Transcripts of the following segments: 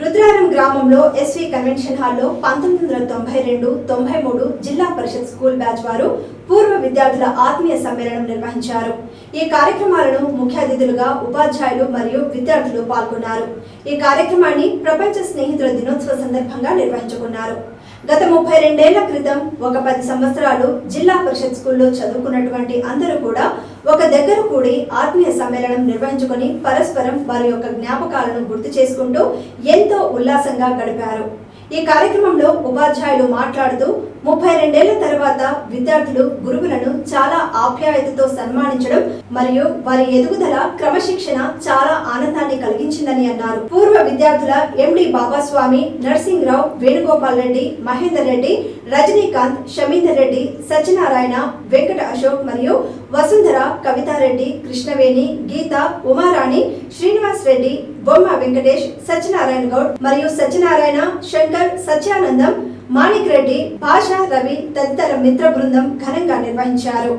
రుద్రారం గ్రామంలో SV convention హాల్లో పంతొమ్మిది వందల తొంభై రెండు తొంభై మూడు జిల్లా పరిషత్ స్కూల్ బ్యాచ్ వారు పూర్వ విద్యార్థుల ఆత్మీయ సమ్మేళనం నిర్వహించారు. ఈ కార్యక్రమాలను ముఖ్య అతిథులుగా ఉపాధ్యాయులు మరియు విద్యార్థులు పాల్గొన్నారు. ఈ కార్యక్రమాన్ని ప్రపంచ స్నేహితుల దినోత్సవ సందర్భంగా నిర్వహించుకున్నారు గత ముప్పై రెండేళ్ళ క్రితం ఒక పది సంవత్సరాలు జిల్లా పరిషత్ స్కూల్లో చదువుకున్నటువంటి అందరూ కూడా ఒక దగ్గర కూడి ఆత్మీయ సమ్మేళనం నిర్వహించుకొని పరస్పరం వారి యొక్క జ్ఞాపకాలను గుర్తు చేసుకుంటూ ఎంతో ఉల్లాసంగా గడిపారు. ఈ కార్యక్రమంలో ఉపాధ్యాయులు మాట్లాడుతూ ముప్పై రెండేళ్ళ తర్వాత విద్యార్థులు గురువులను చాలా ఆప్యాయతతో సన్మానించడం మరియు వారి ఎదుగుదల క్రమశిక్షణ చాలా ఆనందాన్ని కలిగించిందని అన్నారు. పూర్వ విద్యార్థుల ఎండి బాబాస్వామి నర్సింగ్రావు వేణుగోపాల్ రెడ్డి మహేందర్ రెడ్డి రజనీకాంత్ షమీందర్ రెడ్డి సత్యనారాయణ వెంకట అశోక్ మరియు వసుంధర కవితారెడ్డి కృష్ణవేణి గీత ఉమారాణి శ్రీనివాస్ రెడ్డి బొమ్మ వెంకటేష్ సత్యనారాయణ గౌడ్ మరియు సత్యనారాయణ శంకర్ సత్యానందం మాణిక్ రెడ్డి భాషా రవి తదితర మిత్ర బృందం ఘనంగా నిర్వహించారు.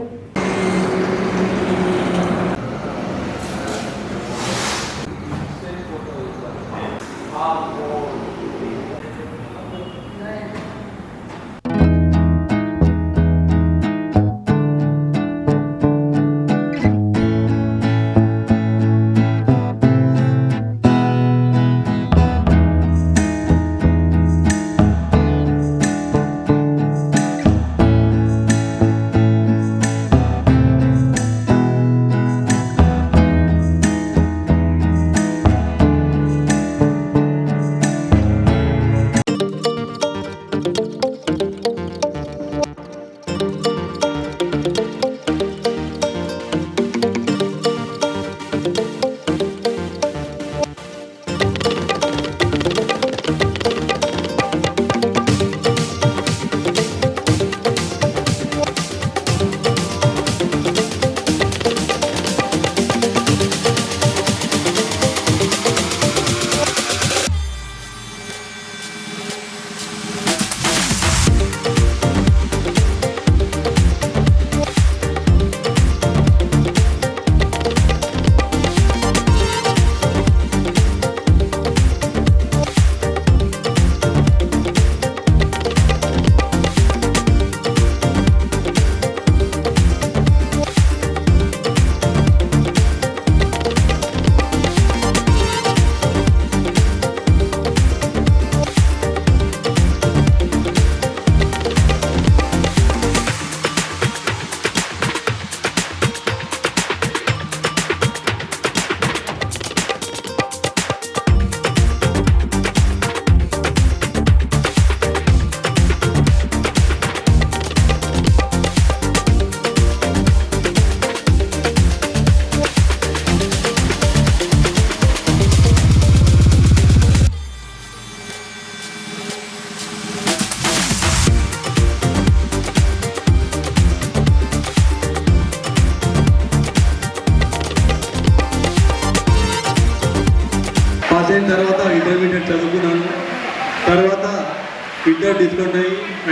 డిస్కౌంట్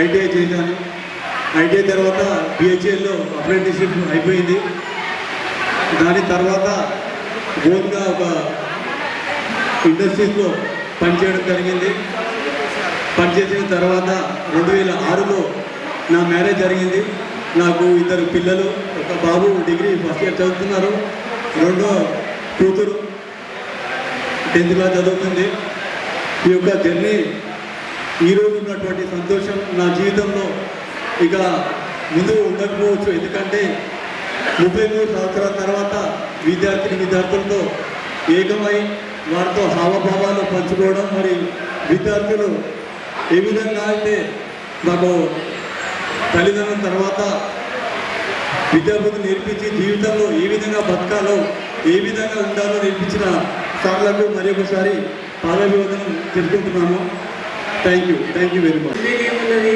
ఐటీఐ చేశాను. ఐటీఐ తర్వాత బిహెచ్ఎల్లో అప్రెంటిస్షిప్ అయిపోయింది. దాని తర్వాత ఓన్గా ఒక ఇండస్ట్రీస్లో పనిచేయడం జరిగింది. పనిచేసిన తర్వాత రెండు వేల ఆరులో నా మ్యారేజ్ జరిగింది. నాకు ఇద్దరు పిల్లలు ఒక బాబు డిగ్రీ ఫస్ట్ ఇయర్ చదువుతున్నారు. రెండో కూతురు టెన్త్ క్లాస్ చదువుతుంది. ఈ యొక్క జర్నీ ఈరోజు ఉన్నటువంటి సంతోషం నా జీవితంలో ఇక ముందు ఉండకపోవచ్చు. ఎందుకంటే ముప్పై మూడు సంవత్సరాల తర్వాత విద్యార్థిని విద్యార్థులతో ఏకమై వారితో హావభావాలు పంచుకోవడం మరి విద్యార్థులు ఏ విధంగా అయితే మాకు తల్లిదండ్రుల తర్వాత విద్యార్థులు నేర్పించి జీవితంలో ఏ విధంగా బతకాలో ఏ విధంగా ఉండాలో నేర్పించిన సార్లకు మరి ఒకసారి పాదాభివందనం తెలుసుకుంటున్నాము thank you thank you very much ఏమున్నది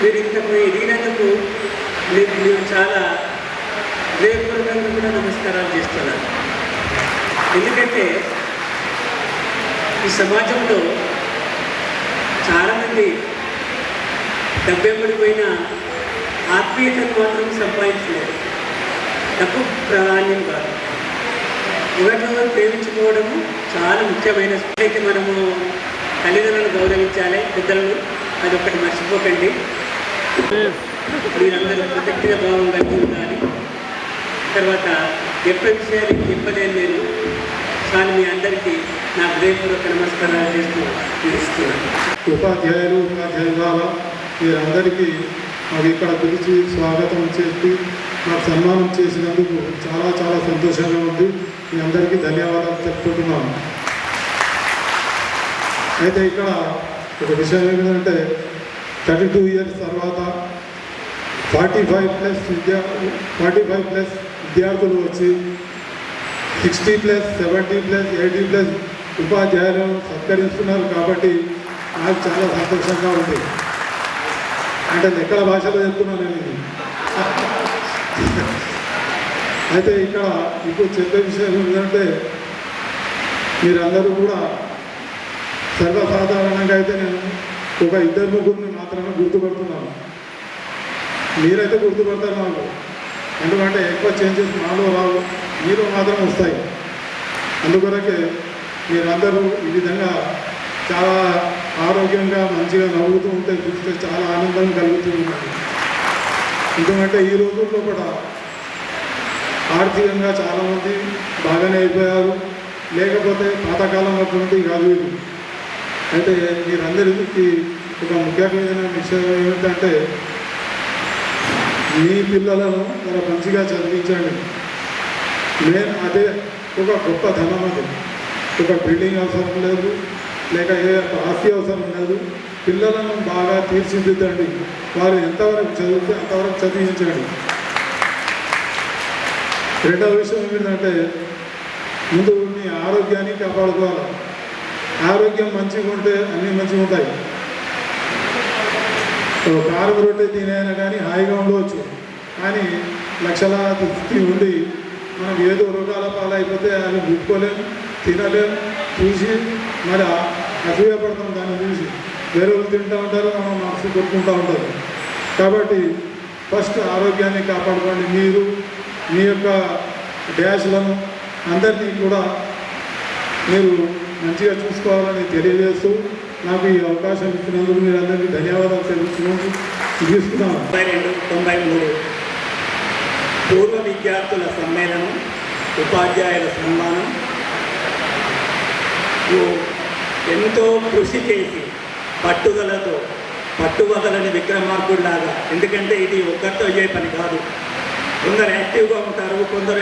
మీరు ఇంతకు ఎదిగినందుకు మీకు మీరు చాలా హృదయపూర్వకంగా కూడా నమస్కారాలు చేస్తున్నారు. ఎందుకంటే ఈ సమాజంలో చాలామంది డబ్బెంబడిపోయిన ఆత్మీయతను మాత్రం సంపాదించలేదు. డబ్బు ప్రాధాన్యం కాదు. ఒకరినొకరు ప్రేమించుకోవడము చాలా ముఖ్యమైన అయితే మనము తల్లిదండ్రులను గౌరవించాలి పెద్దలను అది ఒకటి మర్చిపోకండి. మీరందరూ ప్రత్యక్ష భావం కలిగి ఉండాలి. తర్వాత చెప్పే విషయాలు చెప్పలేను నేను. కానీ మీ అందరికీ నా హృదయపూర్వక నమస్కారాలు చేస్తూ ఇస్తున్నాను ఉపాధ్యాయులు ఉపాధ్యాయురాల మీరందరికీ మాకు ఇక్కడ పిలిచి స్వాగతం చేసి మాకు సన్మానం చేసినందుకు చాలా చాలా సంతోషంగా ఉంది. మీ అందరికీ ధన్యవాదాలు చెప్పుకుంటున్నాను. అయితే ఇక్కడ ఒక విషయం ఏమిటంటే థర్టీ టూ ఇయర్స్ తర్వాత ఫార్టీ ఫైవ్ ప్లస్ విద్యా ఫార్టీ ఫైవ్ ప్లస్ విద్యార్థులు వచ్చి sixty plus seventy plus eighty plus ఉపాధ్యాయులను సత్కరిస్తున్నారు కాబట్టి నాకు చాలా సంతోషంగా ఉంది. అంటే ఎక్కడ భాషలో చెప్తున్నాను నేను అయితే ఇక్కడ ఇప్పుడు చెప్పే విషయం ఏంటంటే మీరందరూ కూడా సర్వసాధారణంగా అయితే నేను ఒక ఇద్దరు ముగ్గురిని మాత్రమే గుర్తుపడుతున్నాను. మీరైతే గుర్తుపడతారు నాకు. ఎందుకంటే ఎక్కువ చేంజెస్ మాలో రావు మీలో మాత్రం వస్తాయి. అందుకొరకే మీరందరూ ఈ విధంగా చాలా ఆరోగ్యంగా మంచిగా నవ్వుతూ ఉంటే చూస్తే చాలా ఆనందం కలుగుతూ ఉంటుంది. ఎందుకంటే ఈ రోజుల్లో కూడా ఆర్థికంగా చాలామంది బాగానే అయిపోయారు. లేకపోతే పాతకాలం అటువంటి కాదు ఇది. అయితే మీరందరికీ ఒక ముఖ్యమైన విషయం ఏమిటంటే మీ పిల్లలను చాలా మంచిగా చదివించండి. నేను అదే ఒక గొప్ప ధనం అది. ఒక బిల్డింగ్ అవసరం లేదు లేక ఏ ఆస్తి అవసరం లేదు. పిల్లలను బాగా తీర్చిదిద్దండి. వారు ఎంతవరకు చదివితే అంతవరకు చదివించండి. రెండవ విషయం ఏంటంటే ముందు మీ ఆరోగ్యాన్ని కాపాడుకోవాలి. ఆరోగ్యం మంచిగా ఉంటే అన్నీ మంచిగా ఉంటాయి. కారం రొట్టె తినైనా కానీ హాయిగా ఉండవచ్చు. కానీ లక్షలాది స్థితి ఉండి మనం ఏదో రోగాల పాలైపోతే అవి ముట్టుకోలేము తినలేము చూసి మరి అసూయపడతాం దాన్ని చూసి. వేరే వాళ్ళు తింటూ ఉంటారు మనం మనసు కొట్టుకుంటూ ఉంటారు. కాబట్టి ఫస్ట్ ఆరోగ్యాన్ని కాపాడుకోండి. మీరు మీ యొక్క డ్యాష్లను అందరినీ కూడా మీరు మంచిగా చూసుకోవాలని తెలియజేస్తూ నాకు ఈ అవకాశం ఇచ్చినందుకు మీరు అందరికీ ధన్యవాదాలు తెలుపుతున్నాను. తీసుకున్నాను తొంభై రెండు తొంభై మూడు. పూర్వ విద్యార్థుల సమ్మేళనం ఉపాధ్యాయుల సన్మానం. ఎంతో కృషి చేసి పట్టుదలతో పట్టువదలని విక్రమార్కుడిలాగా. ఎందుకంటే ఇది ఒక్కరితో అయ్యే పని కాదు. కొందరు యాక్టివ్గా ఉంటారు కొందరు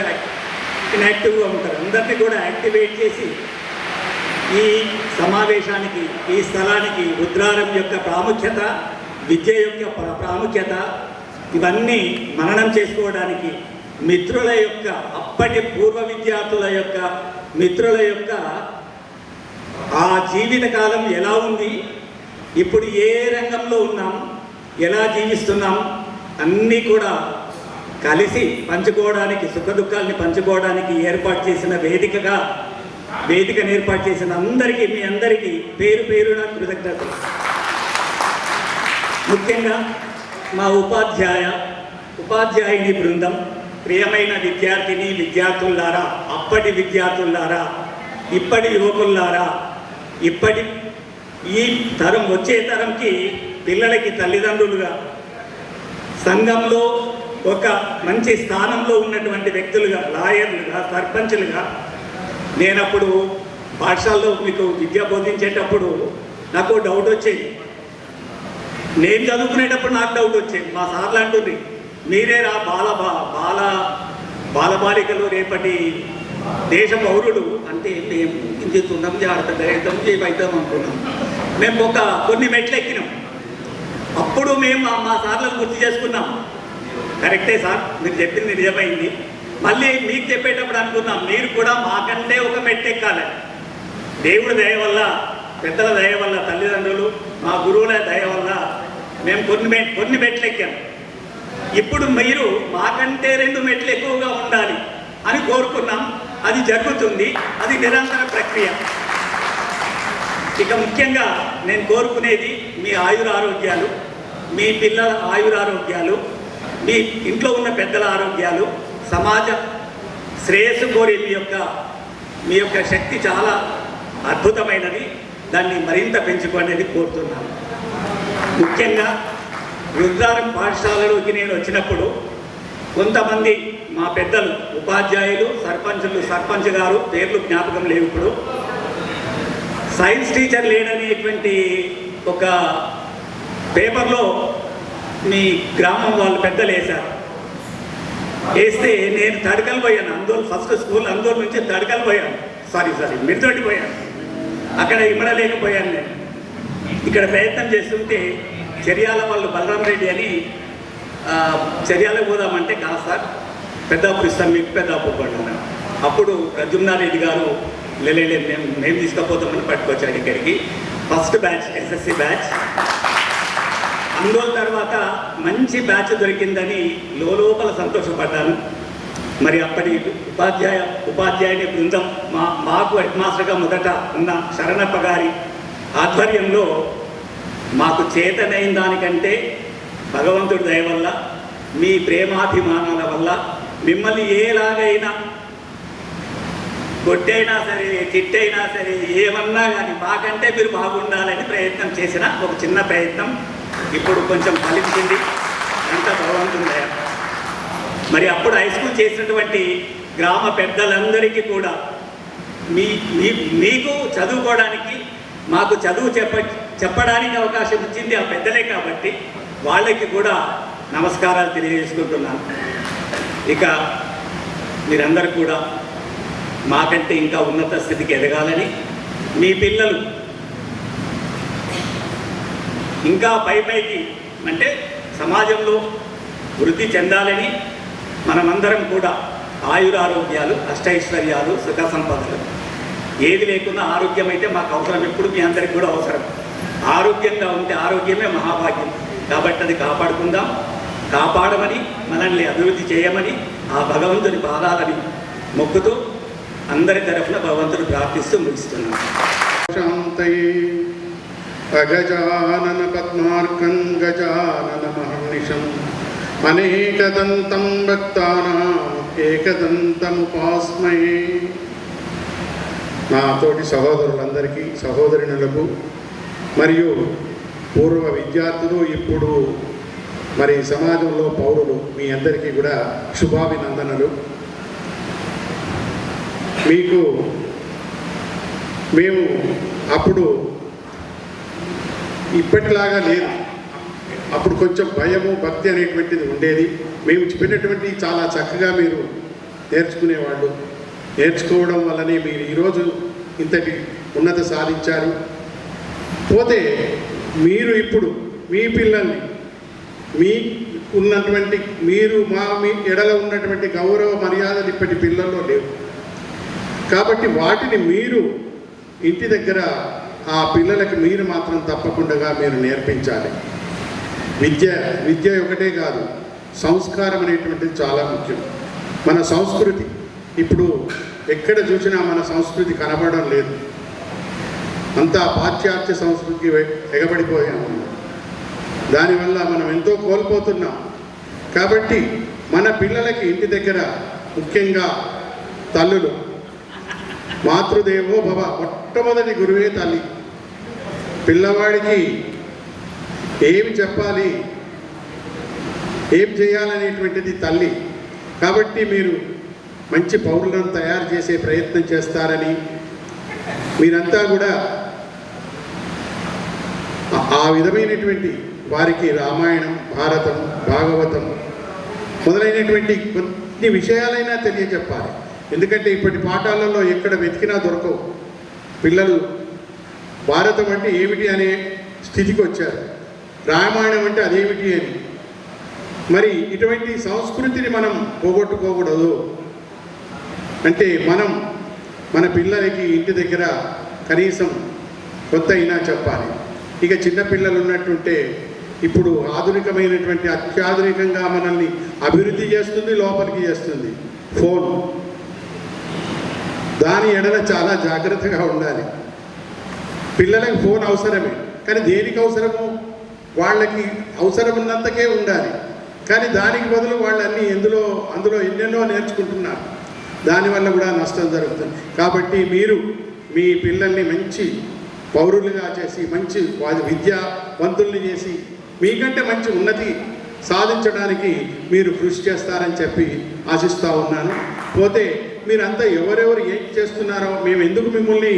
ఇన్యాక్టివ్గా ఉంటారు. అందరినీ కూడా యాక్టివేట్ చేసి ఈ సమావేశానికి ఈ స్థలానికి రుద్రారం యొక్క ప్రాముఖ్యత విద్య యొక్క ప్రాముఖ్యత ఇవన్నీ మననం చేసుకోవడానికి మిత్రుల యొక్క అప్పటి పూర్వ విద్యార్థుల యొక్క మిత్రుల యొక్క ఆ జీవిత కాలం ఎలా ఉంది ఇప్పుడు ఏ రంగంలో ఉన్నాం ఎలా జీవిస్తున్నాం అన్నీ కూడా కలిసి పంచుకోవడానికి సుఖదుఖాల్ని పంచుకోవడానికి ఏర్పాటు చేసిన వేదికగా వేదికను ఏర్పాటు చేసిన అందరికీ మీ అందరికీ పేరు పేరున కృతజ్ఞతలు. ముఖ్యంగా మా ఉపాధ్యాయ ఉపాధ్యాయుని బృందం ప్రియమైన విద్యార్థిని విద్యార్థులారా అప్పటి విద్యార్థులారా ఇప్పటి యువకులారా ఇప్పటి ఈ తరం వచ్చే తరంకి పిల్లలకి తల్లిదండ్రులుగా సంఘంలో ఒక మంచి స్థానంలో ఉన్నటువంటి వ్యక్తులుగా లాయర్లుగా సర్పంచ్లుగా నేనప్పుడు పాఠశాలలో మీకు విద్య బోధించేటప్పుడు నాకు డౌట్ వచ్చేది. నేను చదువుకునేటప్పుడు నాకు డౌట్ వచ్చేది. మా సార్లు అంటుంది మీరే రా బాల బా- బాల బాలబాలికలు రేపటి దేశ పౌరుడు అంటే మేము ఇంచుతున్నాం జాగ్రత్త అవుతాం అవుతాం అనుకున్నాం. మేము ఒక కొన్ని మెట్లు ఎక్కినాం. అప్పుడు మేము మా- మా సార్లను గుర్తు చేసుకున్నాం. కరెక్టే సార్ మీరు చెప్పింది నిజమైంది. మళ్ళీ మీకు చెప్పేటప్పుడు అనుకున్నాం మీరు కూడా మాకంటే ఒక మెట్టెక్కాలి దేవుడి దయ వల్ల పెద్దల దయ వల్ల తల్లిదండ్రులు మా గురువుల దయ వల్ల మేము కొన్ని కొన్ని మెట్లు ఎక్కాం. ఇప్పుడు మీరు మాకంటే రెండు మెట్లు ఎక్కువగా ఉండాలి అని కోరుకున్నాం. అది జరుగుతుంది. అది నిరంతర ప్రక్రియ. ఇక ముఖ్యంగా నేను కోరుకునేది మీ ఆయురారోగ్యాలు మీ పిల్లల ఆయురారోగ్యాలు మీ ఇంట్లో ఉన్న పెద్దల ఆరోగ్యాలు సమాజ శ్రేయస్సు కోరి మీ యొక్క మీ యొక్క శక్తి చాలా అద్భుతమైనది. దాన్ని మరింత పెంచుకోనేది కోరుతున్నాను. ముఖ్యంగా రుద్రారం పాఠశాలలోకి నేను వచ్చినప్పుడు కొంతమంది మా పెద్దలు ఉపాధ్యాయులు సర్పంచులు సర్పంచ్ గారు పేర్లు జ్ఞాపకం లేవు ఇప్పుడు. సైన్స్ టీచర్ లేడనేటువంటి ఒక పేపర్లో మీ గ్రామం వాళ్ళు పెద్దలు వేశారు వేస్తే నేను తడకలు పోయాను. అందోలు ఫస్ట్ స్కూల్ అందోలు నుంచి తడకలు పోయాను. సారీ సారీ మిర్దొడ్డి పోయాను. అక్కడ ఇమ్మడలేకపోయాను నేను. ఇక్కడ ప్రయత్నం చేస్తుంటే చర్యాల వాళ్ళు బలరాం రెడ్డి అని చర్యాలకు పోదామంటే కాదు సార్? పెద్దాపు ఇస్తాను మీకు పెద్దాపు పడ్డాను అప్పుడు ప్రద్యుమ్నారెడ్డి గారు లేదు మేము మేము తీసుకుపోతామని పట్టుకొచ్చాడు ఇక్కడికి. ఫస్ట్ బ్యాచ్ ఎస్ఎస్సి బ్యాచ్ అందులో తర్వాత మంచి బ్యాచ్ దొరికిందని లోపల సంతోషపడ్డాను. మరి అప్పటి ఉపాధ్యాయ ఉపాధ్యాయుని బృందం మా మాకు హెడ్ మాస్టర్గా మొదట ఉన్న శరణప్ప గారి ఆధ్వర్యంలో మాకు చేతనైన దానికంటే భగవంతుడి దయ వల్ల మీ ప్రేమాభిమానాల వల్ల మిమ్మల్ని ఏలాగైనా కొట్టైనా సరే తిట్టైనా సరే ఏమన్నా కానీ మాకంటే మీరు బాగుండాలని ప్రయత్నం చేసిన ఒక చిన్న ప్రయత్నం. ఇప్పుడు కొంచెం ఫలించింది అంత భగవంతుని మరి అప్పుడు హై స్కూల్ చేసినటువంటి గ్రామ పెద్దలందరికీ కూడా మీ మీ మీకు చదువుకోవడానికి మాకు చదువు చెప్ప చెప్పడానికి అవకాశం ఇచ్చింది ఆ పెద్దలే కాబట్టి వాళ్ళకి కూడా నమస్కారాలు తెలియజేసుకుంటున్నాను. ఇక మీరందరూ కూడా మాకంటే ఇంకా ఉన్నత స్థితికి ఎదగాలని మీ పిల్లలు ఇంకా పై పైకి అంటే సమాజంలో వృద్ధి చెందాలని మనమందరం కూడా ఆయురారోగ్యాలు అష్టైశ్వర్యాలు సుఖ సంపదలు. ఏది లేకుండా ఆరోగ్యం అయితే మాకు అవసరం. ఎప్పుడు మీ అందరికి కూడా అవసరం. ఆరోగ్యంగా ఉంటే ఆరోగ్యమే మహాభాగ్యం. కాబట్టి అది కాపాడుకుందాం. కాపాడమని మనల్ని అభివృద్ధి చేయమని ఆ భగవంతుని పాదాలని మొక్కుతూ అందరి తరఫున భగవంతుడు ప్రార్థిస్తూ ముగిస్తున్నాం. శాంతయే. అగజానన పద్మార్కం గజానన మహర్నిశం అనేకదంతం భక్తానాం నాతోటి నా తోటి సహోదరులందరికీ సహోదరునులకు మరియు పూర్వ విద్యార్థులు ఇప్పుడు మరి సమాజంలో పౌరులు మీ అందరికీ కూడా శుభాభినందనలు. మీకు మేము అప్పుడు ఇప్పటిలాగా లేదు. అప్పుడు కొంచెం భయము భక్తి అనేటువంటిది ఉండేది. మేము చెప్పినటువంటి చాలా చక్కగా మీరు నేర్చుకునేవాళ్ళు. నేర్చుకోవడం వల్లనే మీరు ఈరోజు ఇంతటి ఉన్నత సాధించారు. పోతే మీరు ఇప్పుడు మీ పిల్లల్ని మీ ఉన్నటువంటి మీరు మా మీ ఎడల ఉన్నటువంటి గౌరవ మర్యాదలు ఇప్పటి పిల్లల్లో లేవు. కాబట్టి వాటిని మీరు ఇంటి దగ్గర ఆ పిల్లలకి మీరు మాత్రం తప్పకుండా మీరు నేర్పించాలి. విద్య విద్య ఒకటే కాదు సంస్కారం అనేటువంటిది చాలా ముఖ్యం. మన సంస్కృతి ఇప్పుడు ఎక్కడ చూసినా మన సంస్కృతి కనబడడం లేదు. అంతా పాశ్చాత్య సంస్కృతికి ఎగబడిపోయాము దానివల్ల మనం ఎంతో కోల్పోతున్నాం. కాబట్టి మన పిల్లలకి ఇంటి దగ్గర ముఖ్యంగా తల్లులు మాతృదేవో భవ మొట్టమొదటి గురువే తల్లి. పిల్లవాడికి ఏమి చెప్పాలి? ఏం చేయాలనేటువంటిది తల్లి. కాబట్టి మీరు మంచి పౌరులను తయారు చేసే ప్రయత్నం చేస్తారని మీరంతా కూడా ఆ- విధమైనటువంటి వారికి రామాయణం భారతం భాగవతం మొదలైనటువంటి కొన్ని విషయాలైనా తెలియజెప్పాలి. ఎందుకంటే ఇప్పటి పాఠాలలో ఎక్కడ వెతికినా దొరకవు. పిల్లలు భారతం అంటే ఏమిటి అనే స్థితికి వచ్చారు. రామాయణం అంటే అదేమిటి అని. మరి ఇటువంటి సంస్కృతిని మనం పోగొట్టుకోకూడదు. అంటే మనం మన పిల్లలకి ఇంటి దగ్గర కనీసం కొత్త అయినా చెప్పాలి. ఇక చిన్నపిల్లలు ఉన్నట్టుంటే ఇప్పుడు ఆధునికమైనటువంటి అత్యాధునికంగా మనల్ని అభివృద్ధి చేస్తుంది లోపలికి చేస్తుంది. ఫోన్. దాని ఎడల చాలా జాగ్రత్తగా ఉండాలి. పిల్లలకు ఫోన్ అవసరమే కానీ దేనికి అవసరము? వాళ్ళకి అవసరం ఉన్నంతకే ఉండాలి. కానీ దానికి బదులు వాళ్ళన్నీ ఎందులో అందులో ఎన్నెన్నో నేర్చుకుంటున్నారు. దానివల్ల కూడా నష్టం జరుగుతుంది. కాబట్టి మీరు మీ పిల్లల్ని మంచి పౌరులుగా చేసి మంచి విద్యావంతుల్ని చేసి మీకంటే మంచి ఉన్నతి సాధించడానికి మీరు కృషి చేస్తారని చెప్పి ఆశిస్తూ ఉన్నాను. పోతే మీరంతా ఎవరెవరు ఏం చేస్తున్నారో మేము ఎందుకు మిమ్మల్ని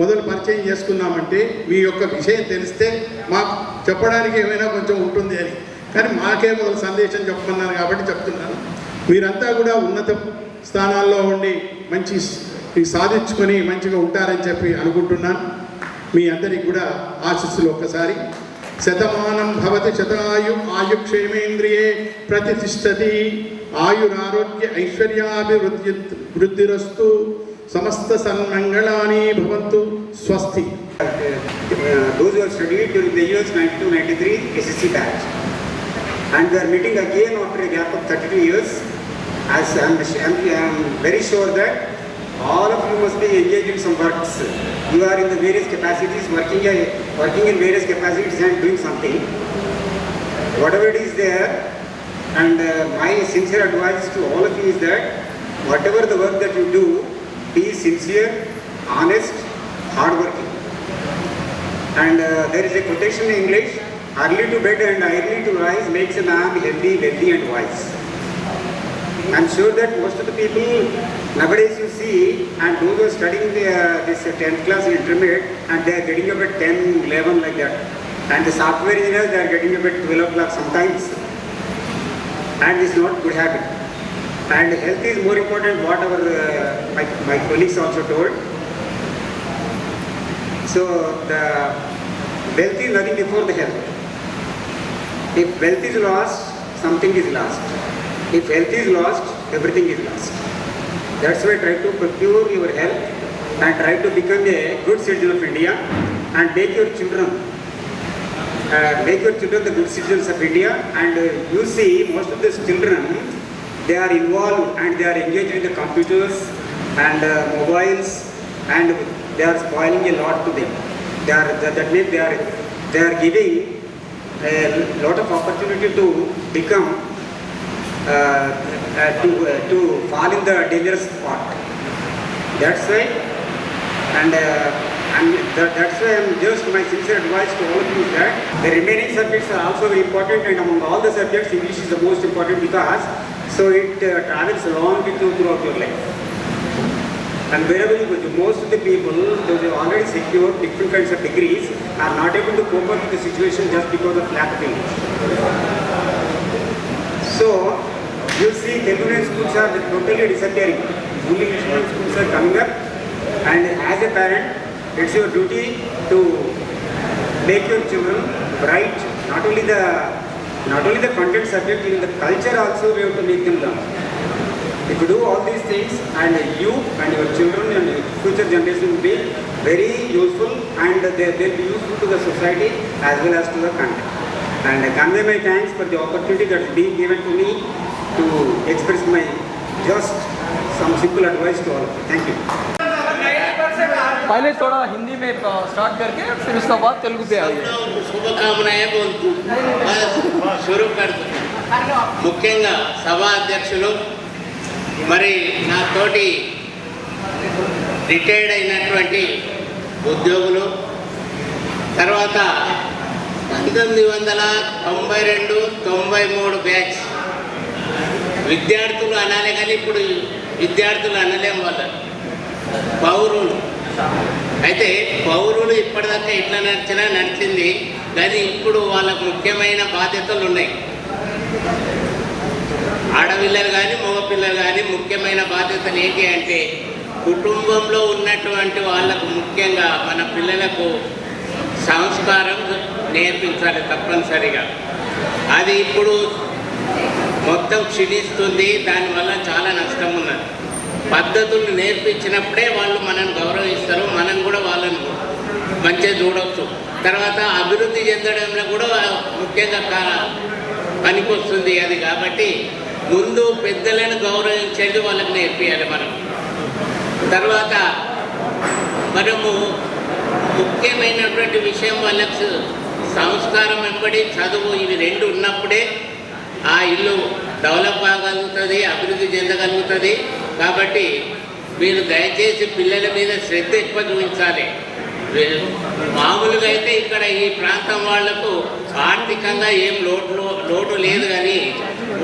మొదలు పరిచయం చేసుకున్నామంటే మీ యొక్క విషయం తెలిస్తే మాకు చెప్పడానికి ఏమైనా కొంచెం ఉంటుంది అని. కానీ మాకే మొదలు సందేశం చెప్పమన్నారు కాబట్టి చెప్తున్నాను. మీరంతా కూడా ఉన్నత స్థానాల్లో ఉండి మంచి సాధించుకొని మంచిగా ఉంటారని చెప్పి అనుకుంటున్నాను. మీ అందరికి కూడా ఆశీస్సులు ఒక్కసారి. శతమానం భవతి శతాయు ఆయుక్షేమేంద్రియే ప్రతిష్టతి ఆయురారోగ్య ఐశ్వర్యాభివృద్ధి వృద్ధిరస్తు సమస్త సన్మంగళాని భవంతు స్వస్తి those who have studied during the years 92-93 SSC batch. And we are meeting again after a gap of 32 years. As I'm, I'm, I'm very sure that all of you must be engaged in some works. You are in the various capacities, working, working in various capacities and doing something. Whatever it is there, and uh, my sincere advice to all of you is that whatever the work that you do, be sincere, honest, hardworking. And uh, there is a quotation in English, early to bed and early to rise makes a man healthy, wealthy and wise. I'm sure that most of the people nowadays you see and those who are studying the, uh, this uh, 10th class intermediate and they are getting up at 10, 11 like that. And the software engineers they are getting up at 12 o'clock sometimes. And it's not good habit. And health is more important what our, uh, my, my colleagues also told. So the wealth is nothing before the health. If wealth is lost, something is lost. If health is lost, everything is lost. That's why try to procure your health and try to become a good citizen of India and make your children uh, make your children the good citizens of India and uh, you see most of these children they are involved and they are engaged with the computers and uh, mobiles and they are spoiling a lot to them. They are, that, that means they are, they are giving a lot of opportunity to become to, uh, to fall in the dangerous spot. That's why and uh, and that, that's why I'm just my sincere advice to all of you is that the remaining subjects are also very important and among all the subjects English is the most important because so it uh, travels along with you throughout your life. And wherever you go, most of the people, those who have already secured different kinds of degrees, are not able to cope up with the situation just because of lack of English. So, you see, Telugu schools are totally disappearing. Only medium schools are coming up. And as a parent, it's your duty to make your children bright. Not only the not only the content subject, in the culture also we have to make them learn. If you do all these things and you and your children and your future generation will be very useful and they will be useful to the society as well as to the country. And uh, I convey my thanks for the opportunity that is being given to me to express my just some simple advice to all of you. Thank you. पहले थोड़ा हिंदी में start करके फिर उसके बाद तेलुगु पे आइए శుభకామనాయే బోల్తూ షురూ కడుతూ ముఖ్యంగా సభా అధ్యక్షులు మరి నా తోటి రిటైర్డ్ అయినటువంటి ఉద్యోగులు తర్వాత పంతొమ్మిది వందల తొంభై రెండు తొంభై మూడు బ్యాచ్ విద్యార్థులు అనాలే కానీ ఇప్పుడు విద్యార్థులు అనలేం వాళ్ళ. పౌరులు. అయితే పౌరులు ఇప్పటిదాకా ఎట్లా నడిచినా నడిచింది కానీ ఇప్పుడు వాళ్ళకు ముఖ్యమైన బాధ్యతలు ఉన్నాయి. ఆడపిల్లలు కానీ మగపిల్లలు కానీ ముఖ్యమైన బాధ్యతలు ఏంటి అంటే కుటుంబంలో ఉన్నటువంటి వాళ్ళకు ముఖ్యంగా మన పిల్లలకు సంస్కారం నేర్పించాలి తప్పనిసరిగా. అది ఇప్పుడు మొత్తం క్షీణిస్తుంది దానివల్ల చాలా నష్టం ఉన్నది పద్ధతులు నేర్పించినప్పుడే వాళ్ళు మనల్ని గౌరవిస్తారు మనం కూడా వాళ్ళని మంచిగా చూడవచ్చు తర్వాత అభివృద్ధి చెందడంలో కూడా ముఖ్యంగా పనికొస్తుంది అది కాబట్టి ముందు పెద్దలను గౌరవించేది వాళ్ళకి నేర్పియాలి మనం. తర్వాత మనము ముఖ్యమైనటువంటి విషయం వాళ్ళకు సంస్కారం వెంబడి చదువు ఇవి రెండు ఉన్నప్పుడే ఆ ఇల్లు డెవలప్ కాగలుగుతుంది అభివృద్ధి చెందగలుగుతుంది. కాబట్టి మీరు దయచేసి పిల్లల మీద శ్రద్ధ ఎక్కువ చూపించాలి. మామూలుగా అయితే ఇక్కడ ఈ ప్రాంతం వాళ్ళకు ఆర్థికంగా ఏం లోటు లోటు లేదు కానీ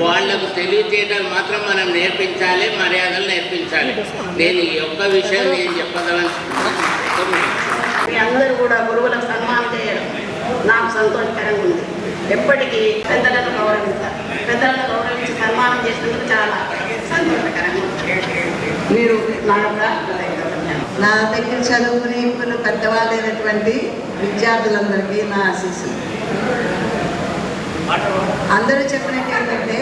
వాళ్ళకు తెలివితేటలు మాత్రం మనం నేర్పించాలి మర్యాదలు నేర్పించాలి. నేను ఈ యొక్క విషయం నేను చెప్పగలను అందరూ కూడా గురువులకు సన్మానం చేయడం నాకు సంతోషకరంగా ఉంది. ఎప్పటికీ పెద్దలను గౌరవించాలి పెద్దలను గౌరవించి సన్మానం చేసినందుకు చాలా సంతోషకరంగా మీరు నా యొక్క. నా దగ్గర చదువుకునే ఇప్పుడు పెద్దవాళ్ళైనటువంటి విద్యార్థులందరికీ నా ఆశీస్సులు. అందరూ చెప్పినట్టు ఏంటంటే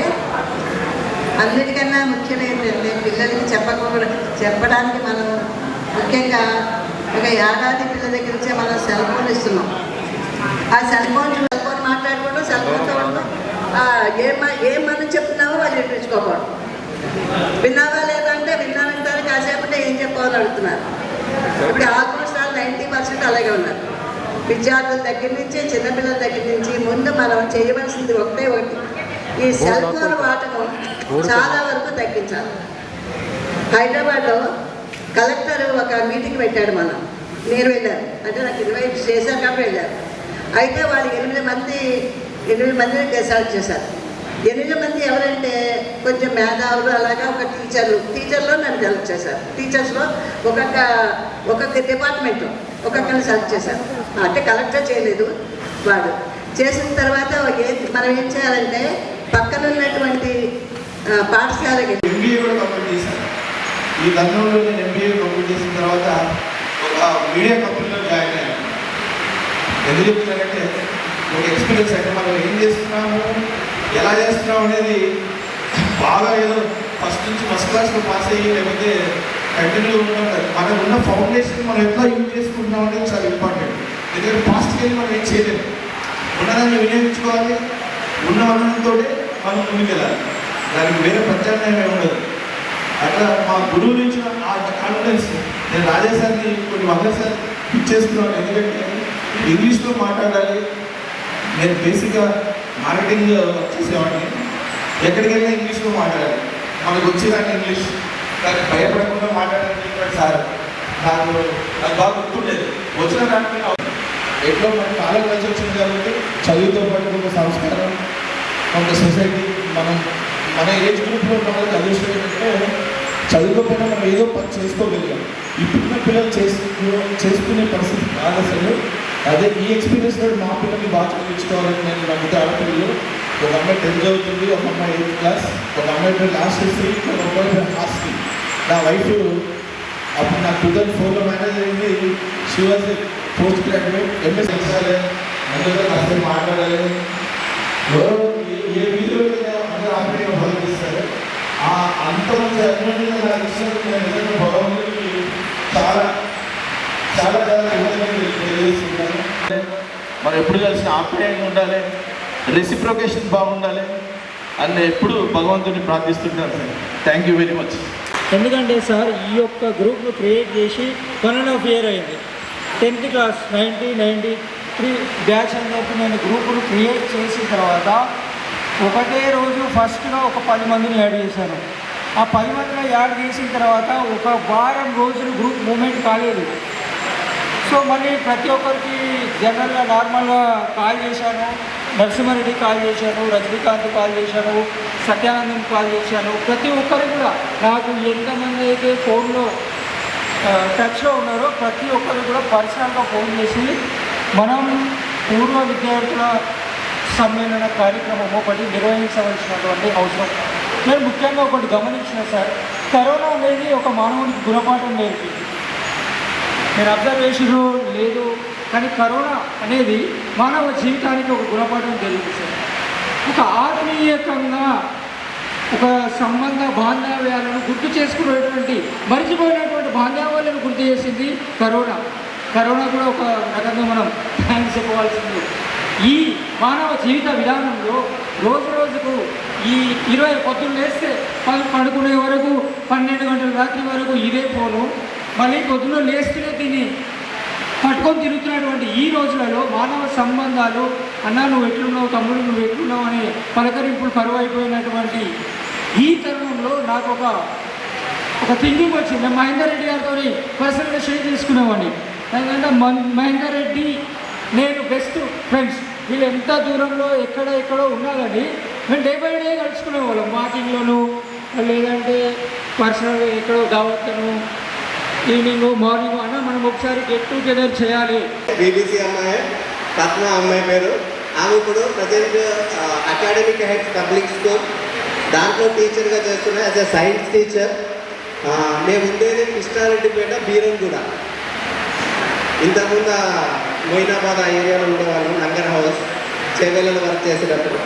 అన్నిటికన్నా ముఖ్యం ఏంటంటే పిల్లలకి చెప్పకూడదు చెప్పడానికి మనం ముఖ్యంగా ఒక ఏడాది పిల్లల దగ్గర నుంచే మనం సెల్ ఫోన్ ఇస్తున్నాం. ఆ సెల్ ఫోన్ మాట్లాడుకోవడం సెల్ ఫోన్తో ఉండడం ఆ, ఏం మా- ఏం మనం చెప్తున్నామో వాళ్ళు వినిపించుకోకూడదు. విన్నావా లేదా అంటే విన్నానంటారు కాసేపు అంటే ఏం చెప్పాలని అడుగుతున్నారు. ఇప్పుడు ఆల్మోస్ట్ ఆల్ నైంటీ పర్సెంట్ అలాగే ఉన్నారు. విద్యార్థుల దగ్గర నుంచి చిన్నపిల్లల దగ్గర నుంచి ముందు మనం చేయవలసింది ఒకటే ఒకటి. ఈ సెల్ ఫోన్ వాడకం చాలా వరకు తగ్గించాలి. హైదరాబాద్లో కలెక్టర్ ఒక మీటింగ్ పెట్టాడు మనం. నేను వెళ్ళాను అంటే నాకు ఇన్వైట్ కాబట్టి వెళ్ళాను అయితే వాళ్ళు ఎనిమిది మంది ఎనిమిది మందిని సెలెక్ట్ చేశారు. ఎనిమిది మంది ఎవరంటే కొంచెం మేధావులు అలాగా ఒక టీచర్లు టీచర్లో నన్ను సెలెక్ట్ చేశారు. టీచర్స్లో ఒక్కొక్క ఒక్కొక్క డిపార్ట్మెంట్ ఒక్కొక్కరిని సెలెక్ట్ చేశారు. అంటే కలెక్టర్ చేయలేదు వాడు. చేసిన తర్వాత ఏ మనం ఏం చేయాలంటే పక్కన ఉన్నటువంటి పాఠశాలకి ఎంబీఏ కూడా కంప్లీట్ చేశాను ఈ తరుణంలో నేను ఎంబీఏ కంప్లీట్ చేసిన తర్వాత ఒక మీడియా కంపెనీలో జాయిన్ ఎందుకు చెప్తున్నానంటే ఒక ఎక్స్పీరియన్స్ అంటే మనం ఏం చేస్తున్నాము ఎలా చేస్తున్నాం అనేది బాగా ఏదో ఫస్ట్ నుంచి ఫస్ట్ క్లాస్లో పాస్ అయ్యి లేకపోతే కంటిన్యూ ఉంటాం కదా మనకు ఉన్న ఫౌండేషన్ మనం ఎట్లా యూజ్ చేసుకుంటున్నాం అనేది చాలా ఇంపార్టెంట్ ఎందుకంటే పాస్ట్కి వెళ్ళి మనం ఏం చేయలేము ఉన్నదాన్ని వినియోగించుకోవాలి ఉన్న వనరులతో మనం ముందుకెళ్ళాలి దానికి వేరే ప్రత్యామ్నాయం ఏమి ఉండదు అట్లా మా గురువు నుంచి ఆ కాన్ఫిడెన్స్ నేను రాజేశాన్ని కొన్ని వందల సార్లు ఇచ్చేస్తున్నాను ఎందుకంటే ఇంగ్లీష్లో మాట్లాడాలి. నేను బేసిక్గా మార్కెటింగ్ చేసేవాడిని. ఎక్కడికి వెళ్ళినా ఇంగ్లీష్లో మాట్లాడాలి. మనకు వచ్చేదాన్ని ఇంగ్లీష్. దానికి భయపడకుండా మాట్లాడాలని సార్ నాకు నాకు బాగా గుర్తుండేది. వచ్చిన దాంట్లో ఎట్లా మన కాలం కలిసి వచ్చింది కాబట్టి చదువుతో పాటు ఒక సంస్కారం ఒక సొసైటీ మనం మన ఏజ్ గ్రూప్లో మనకి అదృష్టం ఏంటంటే చదువుకోకుండా మనం ఏదో పని చేసుకోగలిగాం. ఇప్పుడున్న పిల్లలు చేసుకు చేసుకునే పరిస్థితి కాదు అసలు అదే ఈ ఎక్స్పీరియన్స్ తోటి మా పిల్లల్ని బాగా చదివించుకోవాలని నేను నమ్మితే ఆడపిల్లలు ఒక అమ్మాయి టెన్త్ చదువుతుంది ఒక అమ్మాయి ఎయిత్ క్లాస్ ఒక అమ్మాయి లాస్ట్ హిస్టరీ ఒక అమ్మాయి హాస్టరీ నా వైఫ్ అప్పుడు నాకు టూ థౌసండ్ ఫోర్లో మ్యారేజ్ అయింది. She was post graduate MS ఎక్సాలే అందులో కాసేపు మాట్లాడలేదు ఎవరో ఏ- ఏ వీధిలో అందరూ ఆపరేట్ భగవతిస్తారు ఆ అంతమంది అభిమానులు నాకు ఇచ్చినందుకు నేను నిజంగా భగవంతుడికి చాలా చాలా చాలా కృతజ్ఞతలు తెలియజేస్తున్నాను మనం ఎప్పుడు కలిసి ఆప్యాయంగా ఉండాలి. రెసిప్రొకేషన్ బాగుండాలి. అని ఎప్పుడు భగవంతుని ప్రార్థిస్తుంటాను sir thank you very much ఎందుకంటే సార్ ఈ యొక్క గ్రూప్ను క్రియేట్ చేసి వన్ అండ్ హాఫ్ ఇయర్ అయింది. Tenth class ninety ninety three batch అని చెప్పి నేను గ్రూపును క్రియేట్ చేసిన తర్వాత ఒకటే రోజు ఫస్ట్గా ఒక పది మందిని యాడ్ చేశాను. ఆ పది మందిని యాడ్ చేసిన తర్వాత ఒక వారం రోజులు గ్రూప్ మూమెంట్ కాలేదు. సో మళ్ళీ ప్రతి ఒక్కరికి జనరల్గా నార్మల్గా కాల్ చేశాను. నరసింహారెడ్డి కాల్ చేశాను రజనీకాంత్ కాల్ చేశాను సత్యానందం కాల్ చేశాను. ప్రతి ఒక్కరు కూడా నాకు ఎంతమంది అయితే ఫోన్లో టచ్లో ఉన్నారో ప్రతి ఒక్కరు కూడా పర్సనల్గా ఫోన్ చేసి మనం పూర్వ విద్యార్థుల సమ్మేళన కార్యక్రమం ఒకటి నిర్వహించవలసినటువంటి అవసరం. నేను ముఖ్యంగా ఒకటి గమనించిన సార్ కరోనా అనేది ఒక మానవుడికి గుణపాఠం నేర్పింది నేను అబ్జర్వేషన్ లేదు కానీ కరోనా అనేది మానవ జీవితానికి ఒక గుణపాఠం జరిగింది సార్ ఒక ఆత్మీయకంగా ఒక సంబంధ బాంధవ్యాలను గుర్తు చేసుకునేటువంటి మరిచిపోయినటువంటి బాంధవ్యాలను గుర్తు చేసింది కరోనా. కరోనా కూడా ఒక రకంగా మనం థ్యాంక్స్ చెప్పవలసింది. ఈ మానవ జీవిత విధానంలో రోజు రోజుకు ఈ ఇరవై పొద్దున్న లేస్తే పడుకునే వరకు పన్నెండు గంటల రాత్రి వరకు ఇదే ఫోను. మళ్ళీ పొద్దున్న లేస్తూనే తిని పట్టుకొని తిరుగుతున్నటువంటి ఈ రోజులలో మానవ సంబంధాలు అన్న నువ్వు ఎట్లున్నావు తమ్ముడు? నువ్వు ఎట్లున్నావు? అనే పలకరింపులు కరువైపోయినటువంటి ఈ తరుణంలో నాకు ఒక ఒక థింకింగ్ వచ్చింది. నేను మహేందర్ రెడ్డి గారితో పర్సనల్గా షేర్ చేసుకునేవాడిని. ఎందుకంటే మన్ మహేందర్ రెడ్డి నేను బెస్ట్ ఫ్రెండ్స్ వీళ్ళు ఎంత దూరంలో ఎక్కడ ఎక్కడో ఉన్నారని మేము డే బై డే కలుసుకునేవాళ్ళం. వాకింగ్లోను లేదంటే పర్సనల్ ఎక్కడో దావత్లను ఈవినింగ్ మార్నింగ్ అన్న మనం ఒకసారి గెట్ టుగెదర్ చేయాలి. బీబీసీ అమ్మాయి పద్మ అమ్మాయి పేరు. ఆమె ఇప్పుడు present academic head public school దాంట్లో టీచర్గా చేస్తున్నా యాజ్ అ సైన్స్ టీచర్ మేము ఉండేది కృష్ణారెడ్డిపేట బీరంగూడ. ఇంతకుముందు మొయినాబాద్ ఆ ఏరియాలో ఉండేవాళ్ళం నంగర్ హౌస్. చెవెలలో వర్క్ చేసేటప్పుడు.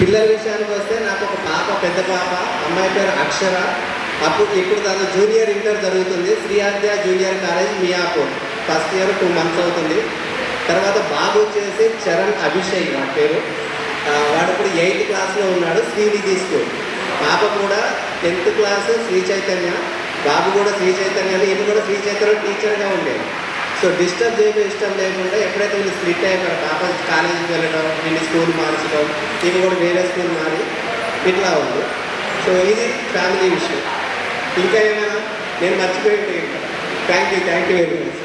పిల్లల విషయానికి వస్తే నాకు ఒక పాప పెద్ద పాప. అమ్మాయి పేరు అక్షర. అప్పుడు ఇప్పుడు తను జూనియర్ ఇంటర్ జరుగుతుంది. Sri Adya junior college Miyapur. First year two months అవుతుంది. తర్వాత బాబు వచ్చేసి చరణ్ అభిషేక్ నా పేరు. వాడు ఇప్పుడు ఎయిత్ క్లాస్లో ఉన్నాడు శ్రీనిధి స్కూల్. పాప కూడా టెన్త్ క్లాస్ శ్రీ చైతన్య. బాబు కూడా శ్రీ చైతన్య. ఈమె కూడా శ్రీ చైతన్య టీచర్గా ఉండేది. సో డిస్టర్బ్ చేయడం ఇష్టం లేకుండా ఎప్పుడైతే వీళ్ళు స్ప్లిట్ అయిపోయారు పాప కాలేజీకి వెళ్ళడం వీళ్ళు స్కూల్ మార్చడం ఈమె కూడా వేరే స్కూల్ మారి ఇట్లా ఉంది. సో ఇది ఫ్యామిలీ విషయం. ఇంకా ఏమైనా? నేను మర్చిపోయింది thank you thank you very much